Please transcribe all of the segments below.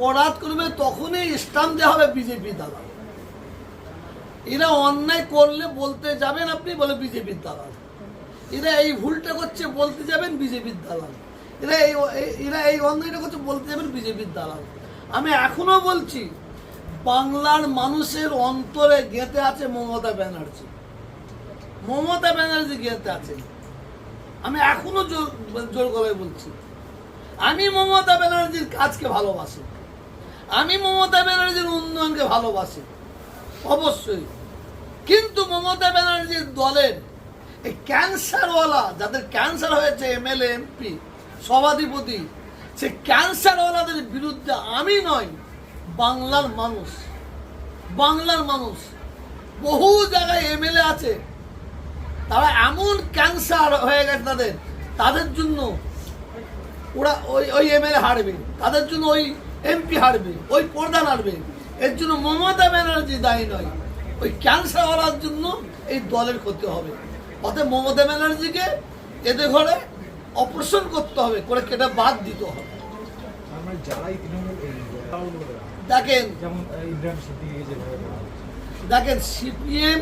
অপরাধ করবে, তখনই স্টাম্প দেওয়া হবে বিজেপি দালাল এরা অন্যায় করলে বলতে যাবেন আপনি, বলে বিজেপির দালাল এরা এই ভুলটা করছে বলতে যাবেন বিজেপির দালাল এরা এই এরা এই অন্যায়টা করছে বলতে যাবেন বিজেপির দালাল আমি এখনও বলছি, বাংলার মানুষের অন্তরে গেঁথে আছে মমতা ব্যানার্জি। মমতা ব্যানার্জি গেঁথে আছে। আমি এখনও জোর জোর গলায় বলছি, আমি মমতা ব্যানার্জির কাজকে ভালোবাসি। আমি মমতা ব্যানার্জির উন্নয়নকে ভালোবাসি, অবশ্যই। কিন্তু মমতা ব্যানার্জির দলের এই ক্যান্সারওয়ালা, যাদের ক্যান্সার হয়েছে এমএলএ, এমপি, সভাধিপতি, সে ক্যান্সারওয়ালাদের বিরুদ্ধে আমি নয় বাংলার মানুষ। বাংলার মানুষ। বহু জায়গায় এমএলএ আছে, তারা এমন ক্যান্সার হয়ে গেছে তাদের তাদের জন্য ওরা ওই ওই এমএলএ হারবে, তাদের জন্য ওই এমপি হারবে ওই প্রধান হারবে। এর জন্য মমতা ব্যানার্জি দায়ী নয়। ওই ক্যান্সার হওয়ার জন্য এই দলের ক্ষতি হবে। অতএব মমতা ব্যানার্জিকে এদের ঘরে অপারেশন করতে হবে করে কেটে বাদ দিতে হবে। দেখেন। দেখেন সিপিএম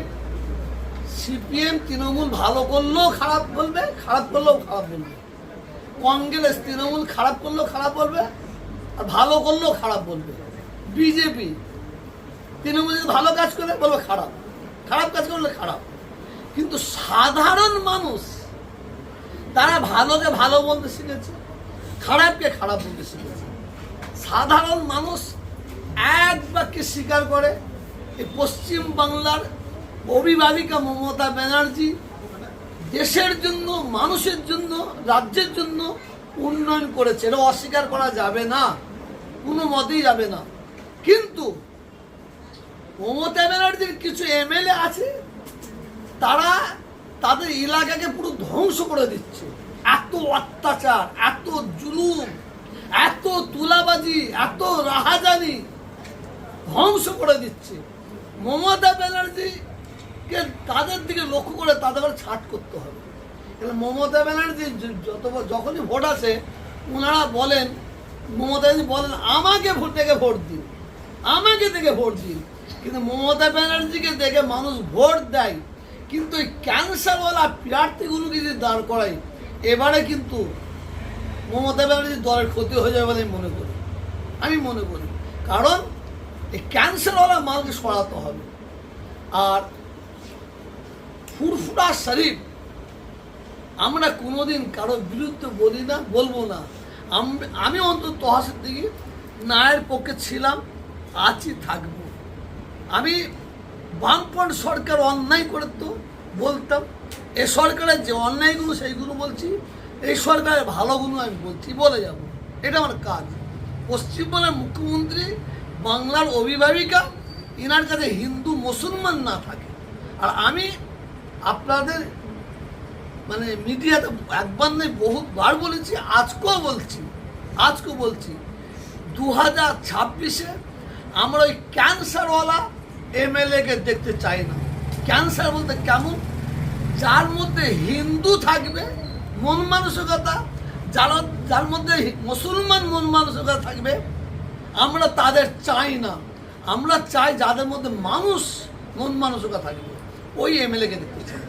সিপিএম তৃণমূল ভালো করলেও খারাপ বলবে খারাপ করলেও খারাপ বলবে। কংগ্রেস তৃণমূল খারাপ করলেও খারাপ বলবে ভালো করলেও খারাপ বলবে। বিজেপি তৃণমূল যদি ভালো কাজ করে, বলবে খারাপ। খারাপ কাজ করলে খারাপ। কিন্তু সাধারণ মানুষ, তারা ভালোকে ভালো বলতে শিখেছে, খারাপকে খারাপ বলতে শিখেছে। সাধারণ মানুষ এক বাক্যে স্বীকার করে পশ্চিম বাংলার অভিভাবিকা মমতা ব্যানার্জি দেশের জন্য, মানুষের জন্য, রাজ্যের জন্য উন্নয়ন করেছে। এটা অস্বীকার করা যাবে না। কোনো মতেই যাবে না। কিন্তু মমতা ব্যানার্জির কিছু এমএলএ আছে, তারা তাদের এলাকাকে পুরো ধ্বংস করে দিচ্ছে। এত অত্যাচার, এত জুলুম, এত তুলাবাজি, এত রাহাজানি ধ্বংস করে দিচ্ছে। মমতা ব্যানার্জিকে তাদের দিকে লক্ষ্য করে তাদের ছাট করতে হবে? মমতা ব্যানার্জি যত যখনই ভোট আসে ওনারা বলেন মমতা ব্যানার্জি বলেন, আমাকে ভোট থেকে ভোট দিন। আমাকে থেকে ভোট দিন। কিন্তু মমতা ব্যানার্জিকে দেখে মানুষ ভোট দেয়। কিন্তু এই ক্যান্সারওয়ালা প্রার্থীগুলোকে যদি দাঁড় করাই এবারে কিন্তু মমতা ব্যানার্জির দলের ক্ষতি হয়ে যাবে বলে আমি মনে করি। আমি মনে করি। কারণ এই ক্যান্সারওয়ালা মালকে সরাতে হবে। আর ফুরফুরা শরীফ, আমরা কোনোদিন কারোর বিরুদ্ধে বলি না, বলব না। আম- অন্তত তহাসের দিকে নায়ের পক্ষে ছিলাম আছি থাকব। আমি বামপন্থ সরকার অন্যায় করে তো বলতাম, এ সরকারের যে অন্যায়গুলো সেইগুলো বলছি, এই সরকারের ভালোগুলো আমি বলছি, বলে যাব। এটা আমার কাজ। পশ্চিমবঙ্গের মুখ্যমন্ত্রী, বাংলার অভিভাবিকা এনার কাছে হিন্দু মুসলমান না থাকে। আর আমি আপনাদের মানে মিডিয়াতে একবার নেই বহুবার বলেছি, আজকেও বলছি আজকেও বলছি। দু হাজার ছাব্বিশে আমরা ওই ক্যান্সারওয়ালা এমএলএকে দেখতে চাই না। ক্যান্সার বলতে কেমন? যার মধ্যে হিন্দু থাকবে, মন মানসিকতা, যার যার মধ্যে মুসলমান মন মানসিকতা থাকবে, আমরা তাদের চাই না। আমরা চাই যাদের মধ্যে মানুষ মন মানসিকতা থাকবে, ওই এমএলএকে দেখতে চাই।